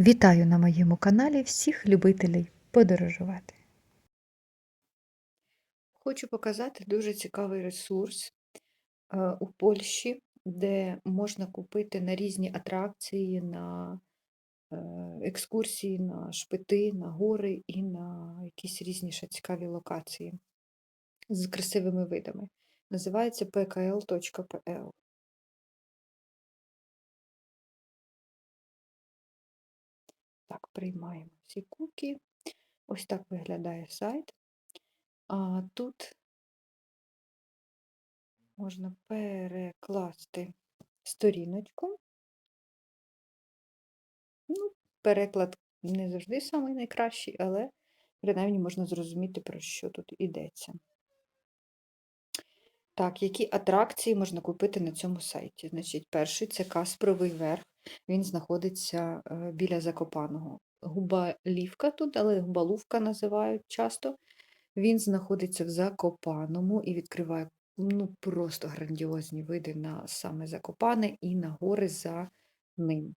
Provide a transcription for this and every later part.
Вітаю на моєму каналі всіх любителів подорожувати. Хочу показати дуже цікавий ресурс е, у Польщі, де можна купити на різні атракції, на е, екскурсії, на шпити, на гори і на якісь різні цікаві локації з красивими видами. Називається pkl.pl. приймаємо всі куки. Ось так виглядає сайт. А тут можна перекласти сторіночку. Ну, переклад не завжди самий найкращий, але принаймні можна зрозуміти, про що тут йдеться. Так, які атракції можна купити на цьому сайті? Значить, перший це Каспровий верх. Він знаходиться е, біля Закопаного. Губалівка тут, але Губалувка називають часто. Він знаходиться в Закопаному і відкриває ну, просто грандіозні види на саме Закопане і на гори за ним.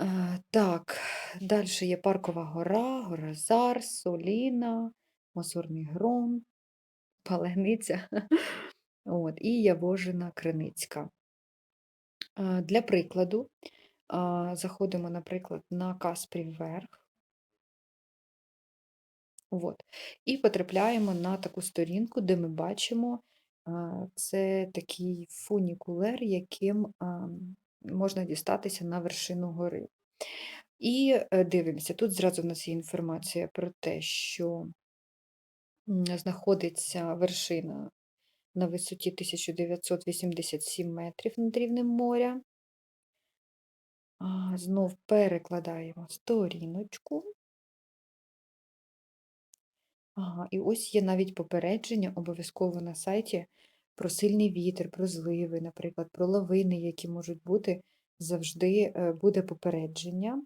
Е, Так, далі є Паркова гора, гора Зар, Соліна, Мосорний Грон, Палениця От, і Явожина Криницька. Е, Для прикладу, заходимо, наприклад, на Каспрів верх. От. І потрапляємо на таку сторінку, де ми бачимо, це такий фунікулер, яким можна дістатися на вершину гори. І е, дивимося, тут зразу в нас є інформація про те, що знаходиться вершина на висоті 1987 метрів над рівнем моря. Знов перекладаємо сторіночку. Ага, і ось є навіть попередження обов'язково на сайті про сильний вітер, про зливи, наприклад, про лавини, які можуть бути, завжди е, буде попередження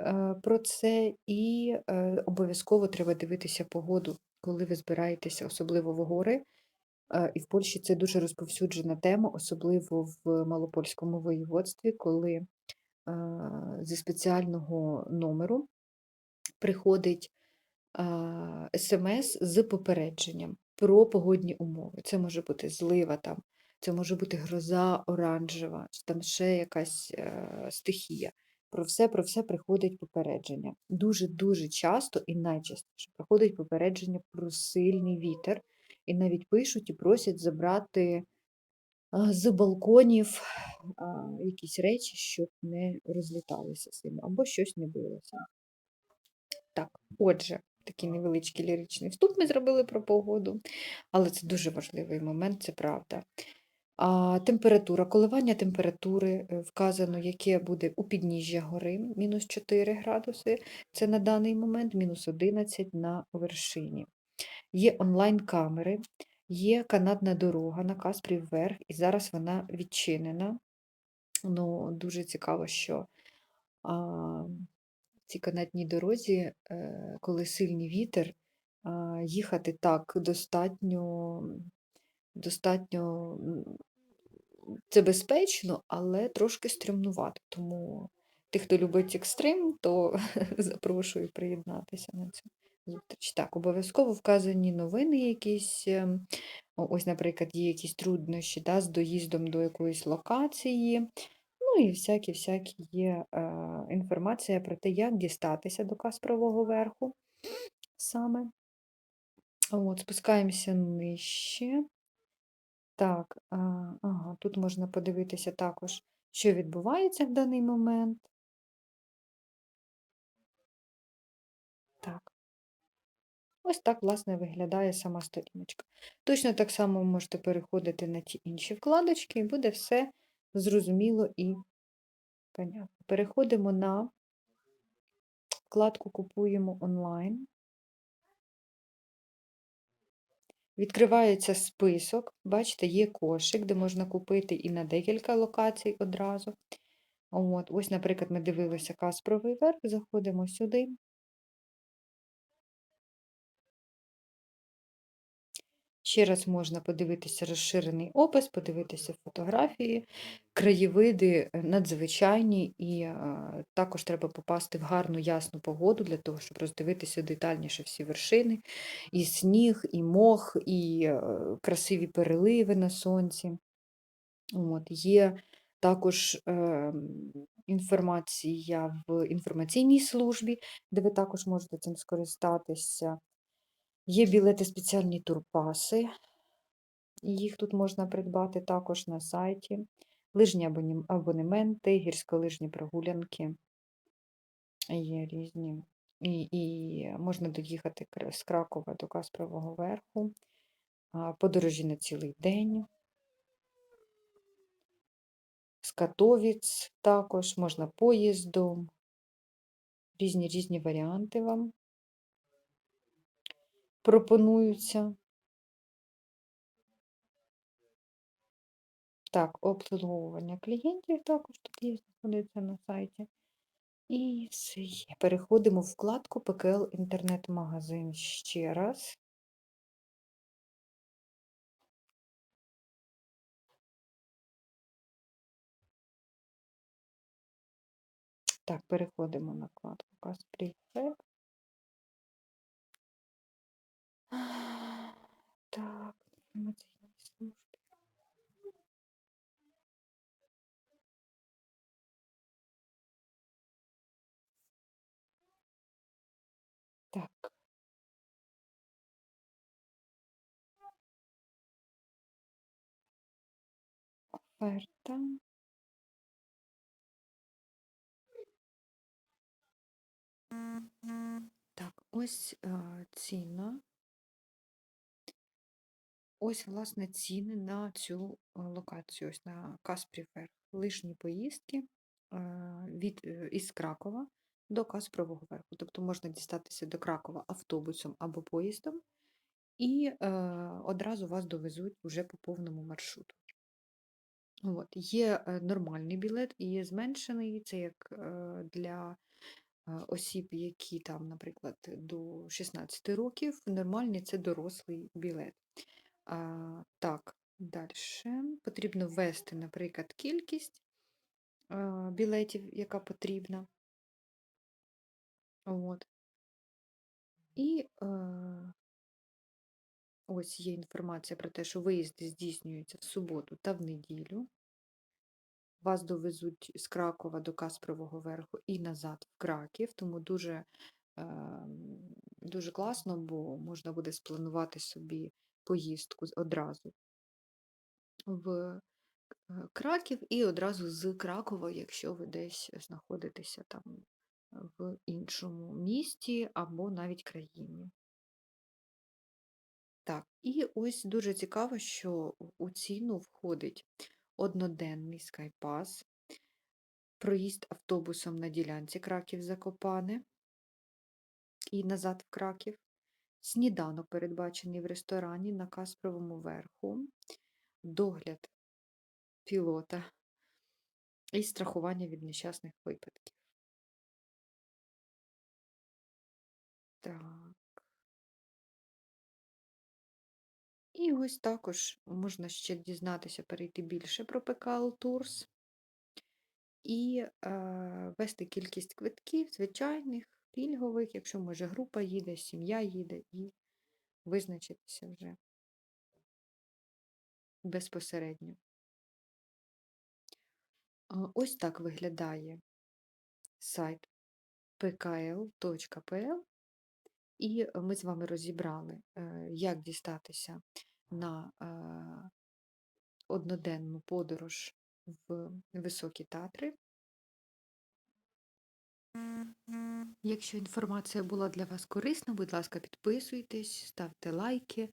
е, про це, і е, обов'язково треба дивитися погоду, коли ви збираєтеся, особливо в гори. І в Польщі це дуже розповсюджена тема, особливо в Малопольському воєводстві, коли зі спеціального номеру приходить смс з попередженням про погодні умови. Це може бути злива, там, це може бути гроза оранжева, там ще якась е, стихія. Про все, про все приходить попередження. Дуже-дуже часто і найчастіше приходить попередження про сильний вітер, і навіть пишуть і просять забрати з балконів якісь речі, щоб не розліталися сильно, або щось не билося. Так, отже, такий невеличкий ліричний вступ ми зробили про погоду, але це дуже важливий момент, це правда. А, температура, коливання температури е, вказано, яке буде у підніжжя гори, мінус 4 градуси, це на даний момент, мінус 11 на вершині. Є онлайн-камери, є канатна дорога на Каспрів вверх, і зараз вона відчинена. Ну, Дуже цікаво, що а, цій канатній дорозі, е, коли сильний вітер, а, їхати так достатньо, достатньо це безпечно, але трошки стрімнувато. Тому тих, хто любить екстрим, то запрошую приєднатися на цю зустріч. Так, обов'язково вказані новини якісь. ем, Ось, наприклад, є якісь труднощі да, з доїздом до якоїсь локації. Ну і всякі-всякі є е, інформація про те, як дістатися до Каспрового верху саме. От, спускаємося нижче. Так, а, ага, тут можна подивитися також, що відбувається в даний момент. Так. Ось так, власне, виглядає сама сторіночка. Точно так само ви можете переходити на ті інші вкладочки, і буде все зрозуміло і понятно. Переходимо на вкладку Купуємо онлайн. Відкривається список, бачите, є кошик, де можна купити і на декілька локацій одразу. От, ось, наприклад, ми дивилися Каспровий верх, заходимо сюди. Ще раз можна подивитися розширений опис, подивитися фотографії, краєвиди е, надзвичайні, і е, також треба попасти в гарну ясну погоду для того, щоб роздивитися детальніше всі вершини, і сніг, і мох, і е, красиві переливи на сонці. От, Є також е, інформація в інформаційній службі, де ви також можете цим скористатися. Є білети спеціальні турпаси, їх тут можна придбати також на сайті. Лижні абонементи, гірськолижні прогулянки. Є різні. І, і можна доїхати з Кракова до Каспрового верху, подорожі на цілий день. З також можна поїздом. Різні різні варіанти вам пропонуються. Так, обслуговування клієнтів також тут є, знаходиться на сайті. І все є. Переходимо в вкладку ПКЛ інтернет-магазин ще раз. Так, переходимо на вкладку Каспріфек. Так, інформаційні служби. Так. Оферта. Так, ось е, ціна. Ось, власне, ціни на цю локацію, ось на Каспрівер. Лишні поїздки від, е, із Кракова до Каспрового верху. Тобто можна дістатися до Кракова автобусом або поїздом, і е, одразу вас довезуть вже по повному маршруту. От. Є е, нормальний білет і є зменшений, це як е, для осіб, які там, наприклад, до 16 років, нормальний це дорослий білет. А, Так, далі потрібно ввести, наприклад, кількість а, білетів, яка потрібна. От. І е, ось є інформація про те, що виїзди здійснюються в суботу та в неділю. Вас довезуть з Кракова до Каспрового верху і назад в Краків, тому дуже, е, дуже класно, бо можна буде спланувати собі поїздку одразу в е, Краків і одразу з Кракова, якщо ви десь знаходитеся там в іншому місті або навіть країні. Так, і ось дуже цікаво, що у ціну входить одноденний скайпас, проїзд автобусом на ділянці Краків-Закопане і назад в Краків, Сніданок передбачений в ресторані на Каспровому верху, догляд пілота і страхування від нещасних випадків. Так. І ось також можна ще дізнатися, перейти більше про PKL Tours і е, ввести кількість квитків, звичайних пільгових, якщо може група їде, сім'я їде, і визначитися вже безпосередньо. Ось так виглядає сайт pkl.pl, і ми з вами розібрали, е, як дістатися на е, одноденну подорож в Високі Татри. Якщо інформація була для вас корисна, будь ласка, підписуйтесь, ставте лайки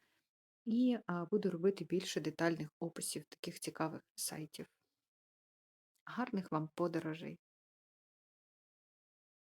і буду робити більше детальних описів таких цікавих сайтів. Гарних вам подорожей!